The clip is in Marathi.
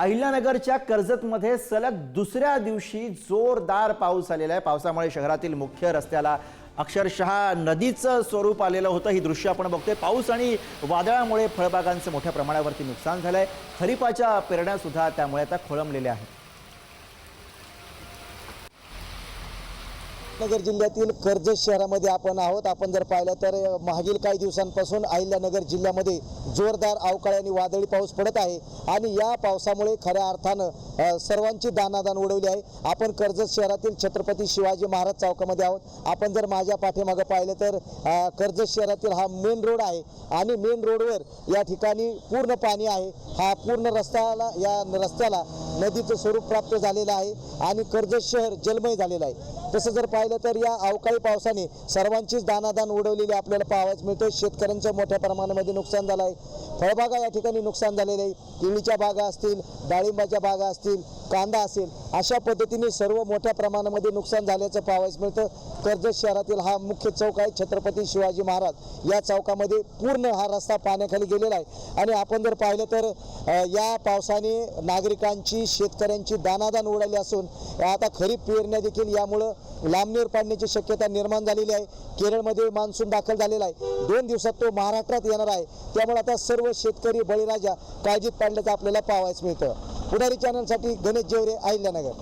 अहिल्यानगरच्या कर्जतमध्ये सलग दुसऱ्या दिवशी जोरदार पाऊस आलेला आहे. पावसामुळे शहरातील मुख्य रस्त्याला अक्षरशः नदीचं स्वरूप आलेलं होतं. ही दृश्य आपण बघतोय. पाऊस आणि वादळामुळे फळबागांचं मोठ्या प्रमाणावरती नुकसान झालंय. खरीपाच्या पेरण्यासुद्धा त्यामुळे आता खोळंबलेल्या आहेत. नगर जिल्ह्यातील कर्जत शहरामध्ये आपण आहोत. आपण जर पाहिलं तर मागील काही दिवसांपासून अहिल्यानगर जिल्ह्यामध्ये जोरदार अवकाळी आणि वादळी पाऊस पडत आहे. आणि या पावसामुळे खऱ्या अर्थानं सर्वांची दानादान उडवली आहे. आपण कर्जत शहरातील छत्रपती शिवाजी महाराज चौकामध्ये आहोत. आपण जर माझ्या पाठीमागं पाहिलं तर कर्जत शहरातील हा मेन रोड आहे आणि मेन रोडवर या ठिकाणी पूर्ण पाणी आहे. हा पूर्ण रस्त्याला या रस्त्याला नदीचं स्वरूप प्राप्त झालेलं आहे आणि कर्जत शहर जलमय झालेलं आहे. तसं जर पाहिलं तर या अवकाळी पावसाने सर्वांचीच दानादान उडवलेली आपल्याला पाहावयास मिळतं शेतकऱ्यांचं मोठ्या प्रमाणामध्ये नुकसान झालं आहे. फळबागा या ठिकाणी नुकसान झालेलं आहे. केळीच्या बागा असतील डाळिंबाच्या बागा असतील कांदा असेल अशा पद्धतीने सर्व मोठ्या प्रमाणामध्ये नुकसान झाल्याचं पाहावयास मिळतं. कर्जत शहरातील हा मुख्य चौक आहे छत्रपती शिवाजी महाराज. या चौकामध्ये पूर्ण हा रस्ता पाण्याखाली गेलेला आहे. आणि आपण जर पाहिलं तर या पावसाने नागरिकांची शेतकऱ्यांची दानादान उडाली असून आता खरीप पेरण्या देखील यामुळं लांबणीवर पाडण्याची शक्यता निर्माण झालेली आहे. केरळमध्ये मान्सून दाखल झालेला आहे. दोन दिवसात तो महाराष्ट्रात येणार आहे. त्यामुळे आता सर्व शेतकरी बळीराजा काळजीत पाडल्याचं आपल्याला पाहावयास मिळतं. पुढारी चॅनलसाठी गणेश जेवरे अहिल्यानगर.